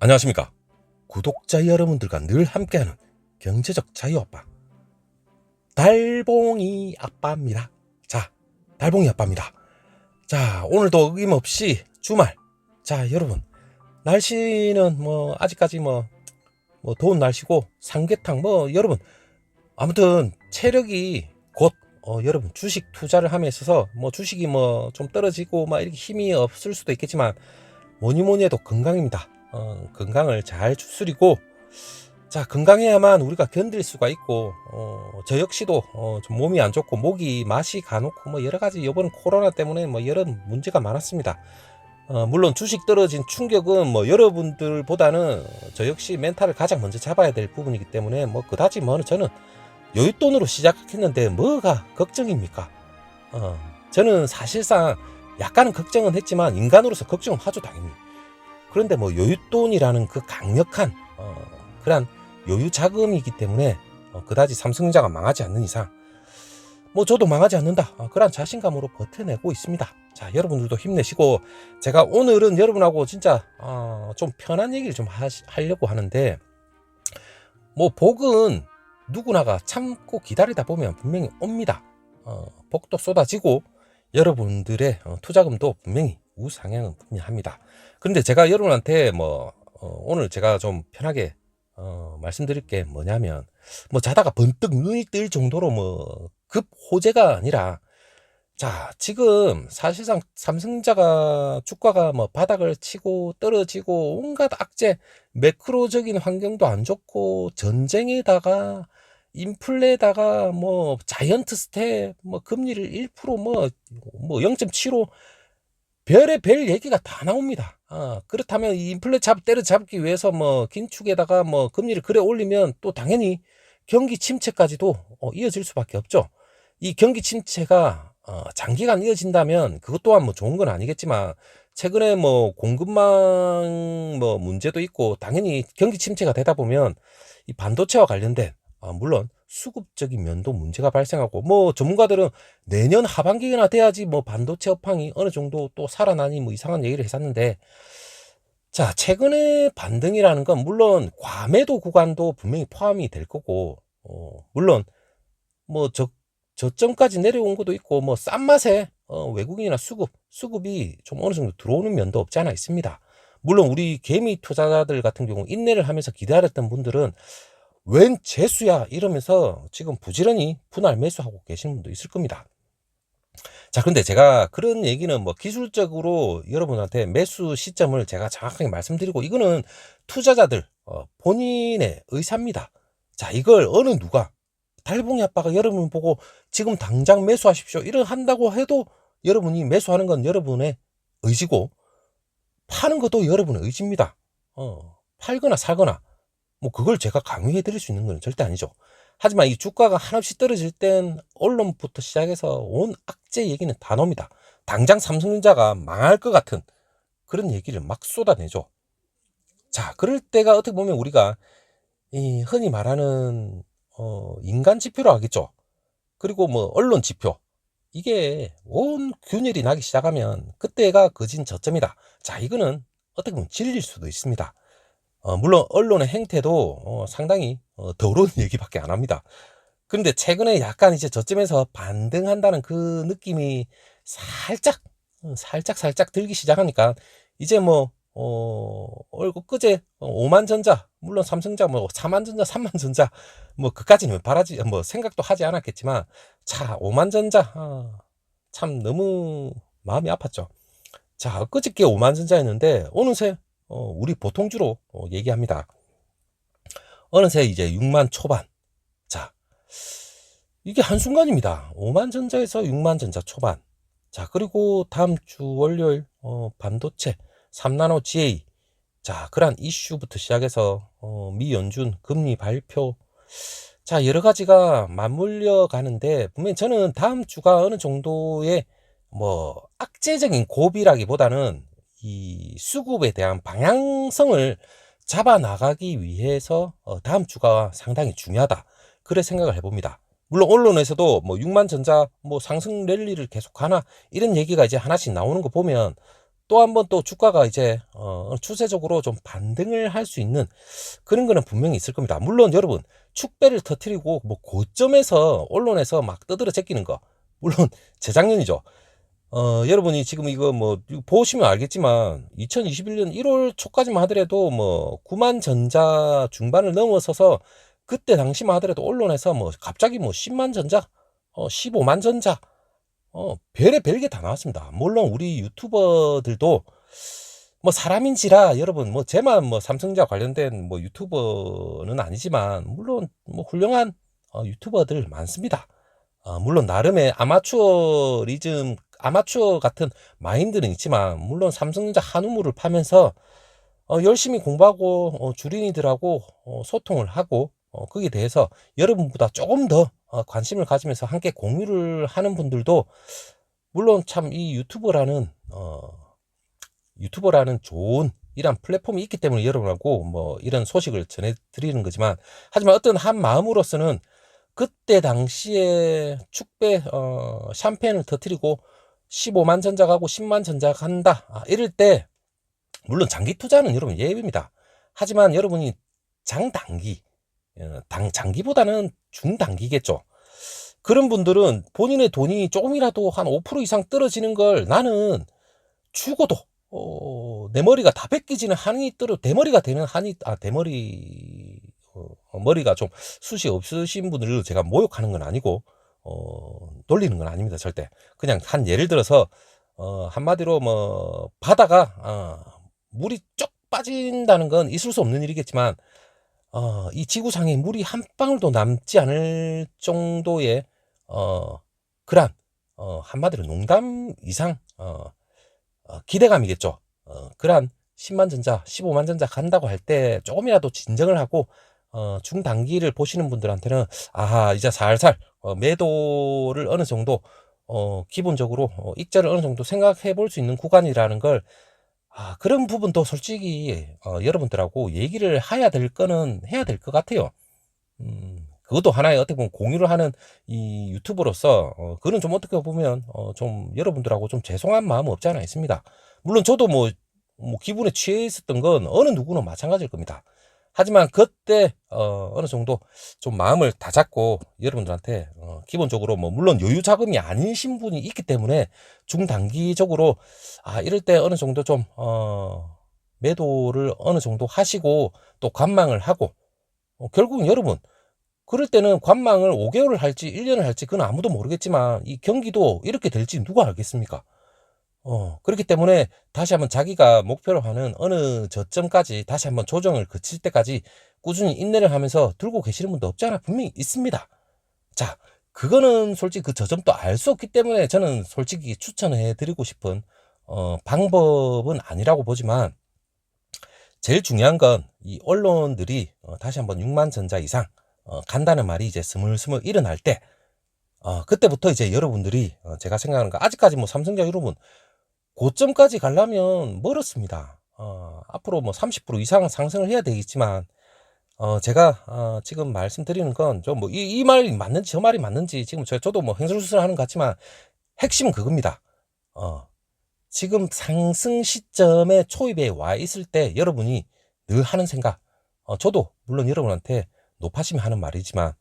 안녕하십니까. 구독자 여러분들과 늘 함께하는 경제적 자유아빠. 달봉이 아빠입니다. 자, 달봉이 아빠입니다. 자, 오늘도 어김없이 주말. 자, 여러분. 날씨는 뭐, 아직까지 뭐, 뭐, 더운 날씨고, 삼계탕, 뭐, 여러분. 아무튼, 체력이 곧, 어, 여러분, 주식 투자를 함에 있어서, 뭐, 주식이 뭐, 좀 떨어지고, 막, 이렇게 힘이 없을 수도 있겠지만, 뭐니 뭐니 해도 건강입니다. 어, 건강을 잘 추스리고 자 건강해야만 우리가 견딜 수가 있고 어, 저 역시도 어, 좀 몸이 안 좋고 목이 맛이 가놓고 뭐 여러 가지 이번 코로나 때문에 뭐 여러 문제가 많았습니다. 어, 물론 주식 떨어진 충격은 뭐 여러분들보다는 저 역시 멘탈을 가장 먼저 잡아야 될 부분이기 때문에 뭐 그다지 뭐 저는 여윳돈으로 시작했는데 뭐가 걱정입니까? 어, 저는 사실상 약간은 걱정은 했지만 인간으로서 걱정은 하죠 당연히. 그런데 뭐 여윳돈이라는 그 강력한 어, 그런 여유 자금이기 때문에 어, 그다지 삼성전자가 망하지 않는 이상 뭐 저도 망하지 않는다 어, 그런 자신감으로 버텨내고 있습니다. 자 여러분들도 힘내시고 제가 오늘은 여러분하고 진짜 어, 좀 편한 얘기를 좀 하시, 하려고 하는데 뭐 복은 누구나가 참고 기다리다 보면 분명히 옵니다. 어, 복도 쏟아지고 여러분들의 어, 투자금도 분명히 우상향은 분명합니다. 그런데 제가 여러분한테 뭐 어, 오늘 제가 좀 편하게 어, 말씀드릴 게 뭐냐면 뭐 자다가 번뜩 눈이 뜰 정도로 뭐 급 호재가 아니라 자 지금 사실상 삼성자가 주가가 뭐 바닥을 치고 떨어지고 온갖 악재 매크로적인 환경도 안 좋고 전쟁에다가 인플레에다가 뭐 자이언트 스텝 뭐 금리를 1%뭐 뭐0.75 별의 별 얘기가 다 나옵니다. 아, 그렇다면 이 인플레 잡 때려잡기 위해서 뭐 긴축에다가 뭐 금리를 그래 올리면 또 당연히 경기 침체까지도 어, 이어질 수밖에 없죠. 이 경기 침체가 어, 장기간 이어진다면 그것 또한 뭐 좋은 건 아니겠지만 최근에 뭐 공급망 뭐 문제도 있고 당연히 경기 침체가 되다 보면 이 반도체와 관련된 아, 물론 수급적인 면도 문제가 발생하고 뭐 전문가들은 내년 하반기나 돼야지 뭐 반도체 업황이 어느 정도 또 살아나니 뭐 이상한 얘기를 했었는데 자 최근의 반등이라는 건 물론 과매도 구간도 분명히 포함이 될 거고 어, 물론 뭐 저, 저점까지 내려온 것도 있고 뭐 싼 맛에 어, 외국인이나 수급 수급이 좀 어느 정도 들어오는 면도 없지 않아 있습니다. 물론 우리 개미 투자자들 같은 경우 인내를 하면서 기다렸던 분들은 웬 재수야 이러면서 지금 부지런히 분할 매수하고 계시는 분도 있을 겁니다. 자, 그런데 제가 그런 얘기는 뭐 기술적으로 여러분한테 매수 시점을 제가 정확하게 말씀드리고 이거는 투자자들 어, 본인의 의사입니다. 자, 이걸 어느 누가 달봉이 아빠가 여러분 보고 지금 당장 매수하십시오. 이런 한다고 해도 여러분이 매수하는 건 여러분의 의지고 파는 것도 여러분의 의지입니다. 어, 팔거나 살거나 뭐 그걸 제가 강요해 드릴 수 있는 건 절대 아니죠. 하지만 이 주가가 한없이 떨어질 땐 언론부터 시작해서 온 악재 얘기는 다 나옵니다. 당장 삼성전자가 망할 것 같은 그런 얘기를 막 쏟아내죠. 자, 그럴 때가 어떻게 보면 우리가 이 흔히 말하는 어, 인간 지표로 하겠죠. 그리고 뭐 언론 지표. 이게 온 균열이 나기 시작하면 그때가 거진 저점이다. 자, 이거는 어떻게 보면 진리일 수도 있습니다. 어, 물론 언론의 행태도 어, 상당히 어, 더러운 얘기밖에 안 합니다. 그런데 최근에 약간 이제 저점에서 반등한다는 그 느낌이 살짝 어, 살짝 살짝 들기 시작하니까 이제 뭐 어, 얼굴 그제 5만 전자 물론 삼성자 뭐 4만 전자 3만 전자 뭐 그까지는 바라지 뭐 생각도 하지 않았겠지만 자 5만 전자 아, 참 너무 마음이 아팠죠. 자 엊그저께 5만 전자였는데 어느새 어, 우리 보통주로 어, 얘기합니다. 어느새 이제 6만 초반. 자, 이게 한순간입니다. 5만 전자에서 6만 전자 초반. 자, 그리고 다음 주 월요일, 어, 반도체, 3나노 GA. 자, 그러한 이슈부터 시작해서, 어, 미 연준 금리 발표. 자, 여러 가지가 맞물려 가는데, 분명히 저는 다음 주가 어느 정도의 뭐, 악재적인 고비라기보다는 이 수급에 대한 방향성을 잡아 나가기 위해서 어, 다음 주가 상당히 중요하다. 그래 생각을 해봅니다. 물론 언론에서도 뭐 6만 전자 뭐 상승 랠리를 계속 하나 이런 얘기가 이제 하나씩 나오는 거 보면 또 한 번 또 주가가 이제 어, 추세적으로 좀 반등을 할 수 있는 그런 거는 분명히 있을 겁니다. 물론 여러분 축배를 터트리고 뭐 고점에서 언론에서 막 떠들어 제끼는 거 물론 재작년이죠. 어, 여러분이 지금 이거 뭐 이거 보시면 알겠지만 2021년 1월 초까지만 하더라도 뭐 9만 전자 중반을 넘어서서 그때 당시만 하더라도 언론에서 뭐 갑자기 뭐 10만 전자, 어 15만 전자, 어 별의 별게 다 나왔습니다. 물론 우리 유튜버들도 뭐 사람인지라 여러분 뭐 제만 뭐 삼성자 관련된 뭐 유튜버는 아니지만 물론 뭐 훌륭한 어, 유튜버들 많습니다. 어, 물론 나름의 아마추어리즘 아마추어 같은 마인드는 있지만 물론 삼성전자 한우물을 파면서 어, 열심히 공부하고 어, 주린이들하고 어, 소통을 하고 어, 거기에 대해서 여러분보다 조금 더 어, 관심을 가지면서 함께 공유를 하는 분들도 물론 참 이 유튜버라는 어, 유튜버라는 좋은 이런 플랫폼이 있기 때문에 여러분하고 뭐 이런 소식을 전해드리는 거지만 하지만 어떤 한 마음으로서는 그때 당시에 축배 어, 샴페인을 터트리고 15만 전자 가고 10만 전자 간다 아, 이럴 때 물론 장기 투자는 여러분 예외입니다. 하지만 여러분이 장단기 어, 당 장기보다는 중단기겠죠. 그런 분들은 본인의 돈이 조금이라도 한 5% 이상 떨어지는 걸 나는 죽어도 어, 내 머리가 다 뺏기지는 한이 떨어 대머리가 되는 한이 아 대머리 어, 머리가 좀 숱이 없으신 분들을 제가 모욕하는 건 아니고 어, 놀리는 건 아닙니다 절대 그냥 한 예를 들어서 어, 한마디로 뭐 바다가 어, 물이 쭉 빠진다는 건 있을 수 없는 일이겠지만 어, 이 지구상에 물이 한 방울도 남지 않을 정도의 어, 그런 어, 한마디로 농담 이상 어, 어, 기대감이겠죠. 어, 그러한 10만 전자, 15만 전자 간다고 할 때 조금이라도 진정을 하고 어, 중단기를 보시는 분들한테는 아하 이제 살살 어, 매도를 어느 정도 어, 기본적으로 어, 익절을 어느 정도 생각해 볼 수 있는 구간이라는 걸 아, 그런 부분도 솔직히 어, 여러분들하고 얘기를 해야 될 거는 해야 될 것 같아요. 음, 그것도 하나의 어떻게 보면 공유를 하는 이 유튜버로서 어, 그는 좀 어떻게 보면 어, 좀 여러분들하고 좀 죄송한 마음은 없지 않아 있습니다. 물론 저도 뭐, 뭐 기분에 취해 있었던 건 어느 누구나 마찬가지일 겁니다. 하지만 그때 어, 어느 정도 좀 마음을 다 잡고 여러분들한테 어, 기본적으로 뭐 물론 여유 자금이 아니신 분이 있기 때문에 중단기적으로 아 이럴 때 어느 정도 좀 어, 매도를 어느 정도 하시고 또 관망을 하고 어, 결국은 여러분 그럴 때는 관망을 5개월을 할지 1년을 할지 그건 아무도 모르겠지만 이 경기도 이렇게 될지 누가 알겠습니까? 어, 그렇기 때문에 다시 한번 자기가 목표로 하는 어느 저점까지 다시 한번 조정을 거칠 때까지 꾸준히 인내를 하면서 들고 계시는 분도 없지 않아 분명히 있습니다. 자, 그거는 솔직히 그 저점도 알 수 없기 때문에 저는 솔직히 추천해 드리고 싶은 어, 방법은 아니라고 보지만 제일 중요한 건 이 언론들이 어, 다시 한번 6만 전자 이상 어, 간다는 말이 이제 스물스물 일어날 때 어, 그때부터 이제 여러분들이 어, 제가 생각하는 거 아직까지 뭐 삼성자 여러분 고점까지 가려면 멀었습니다. 어, 앞으로 뭐 30% 이상 상승을 해야 되겠지만 어, 제가 어, 지금 말씀드리는 건 좀 뭐 이 이 말이 맞는지 저 말이 맞는지 지금 저, 저도 뭐 행설수설하는 것 같지만 핵심은 그겁니다. 어, 지금 상승 시점에 초입에 와 있을 때 여러분이 늘 하는 생각, 어, 저도 물론 여러분한테 높아심이 하는 말이지만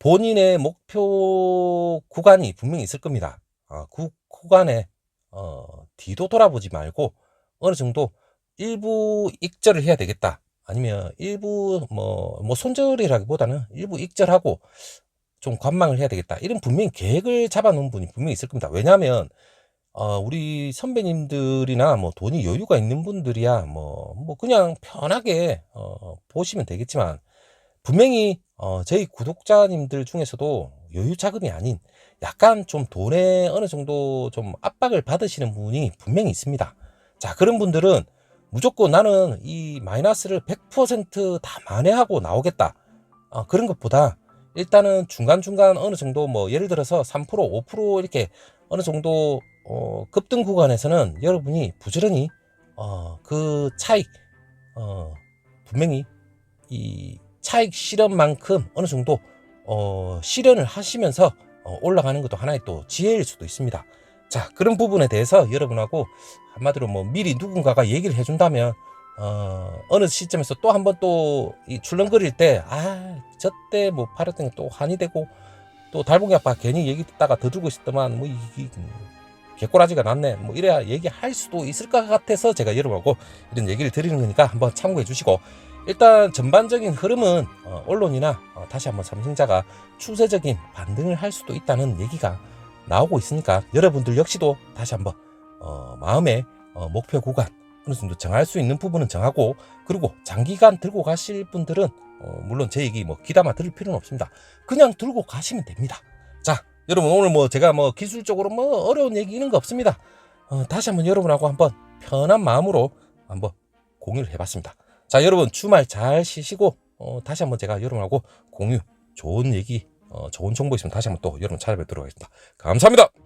본인의 목표 구간이 분명히 있을 겁니다. 어, 그 구간에 어, 뒤도 돌아보지 말고 어느 정도 일부 익절을 해야 되겠다. 아니면 일부 뭐, 뭐 손절이라기보다는 일부 익절하고 좀 관망을 해야 되겠다. 이런 분명히 계획을 잡아놓은 분이 분명히 있을 겁니다. 왜냐하면 어, 우리 선배님들이나 뭐 돈이 여유가 있는 분들이야 뭐, 뭐 그냥 편하게 어, 보시면 되겠지만 분명히 어, 저희 구독자님들 중에서도 여유 자금이 아닌 약간 좀 돈에 어느 정도 좀 압박을 받으시는 분이 분명히 있습니다. 자, 그런 분들은 무조건 나는 이 마이너스를 100%다 만회하고 나오겠다. 어, 그런 것보다 일단은 중간중간 어느 정도 뭐 예를 들어서 3% 5% 이렇게 어느 정도 어, 급등 구간에서는 여러분이 부지런히 어, 그 차익 어, 분명히 이 차익 실현만큼 어느 정도 어, 실현을 하시면서 어, 올라가는 것도 하나의 또 지혜일 수도 있습니다. 자 그런 부분에 대해서 여러분하고 한마디로 뭐 미리 누군가가 얘기를 해준다면 어, 어느 시점에서 또 한 번 또 이 출렁거릴 때, 아, 저때 뭐 팔았던 게 또 한이 되고, 또 달봉이 아빠 괜히 얘기 듣다가 더 들고 있었더만, 뭐, 이, 이, 개꼬라지가 났네. 뭐, 이래야 얘기할 수도 있을 것 같아서 제가 여러분하고 이런 얘기를 드리는 거니까 한번 참고해 주시고, 일단 전반적인 흐름은 어, 언론이나 어, 다시 한번 삼성자가 추세적인 반등을 할 수도 있다는 얘기가 나오고 있으니까 여러분들 역시도 다시 한번 어, 마음의 어, 목표 구간 어느 정도 정할 수 있는 부분은 정하고 그리고 장기간 들고 가실 분들은 어, 물론 제 얘기 뭐 기다마 들을 필요는 없습니다. 그냥 들고 가시면 됩니다. 자, 여러분 오늘 뭐 제가 뭐 기술적으로 뭐 어려운 얘기 있는 거 없습니다. 어, 다시 한번 여러분하고 한번 편한 마음으로 한번 공유를 해봤습니다. 자, 여러분 주말 잘 쉬시고 어, 다시 한번 제가 여러분하고 공유 좋은 얘기 어, 좋은 정보 있으면 다시 한번 또 여러분 찾아뵙도록 하겠습니다. 감사합니다.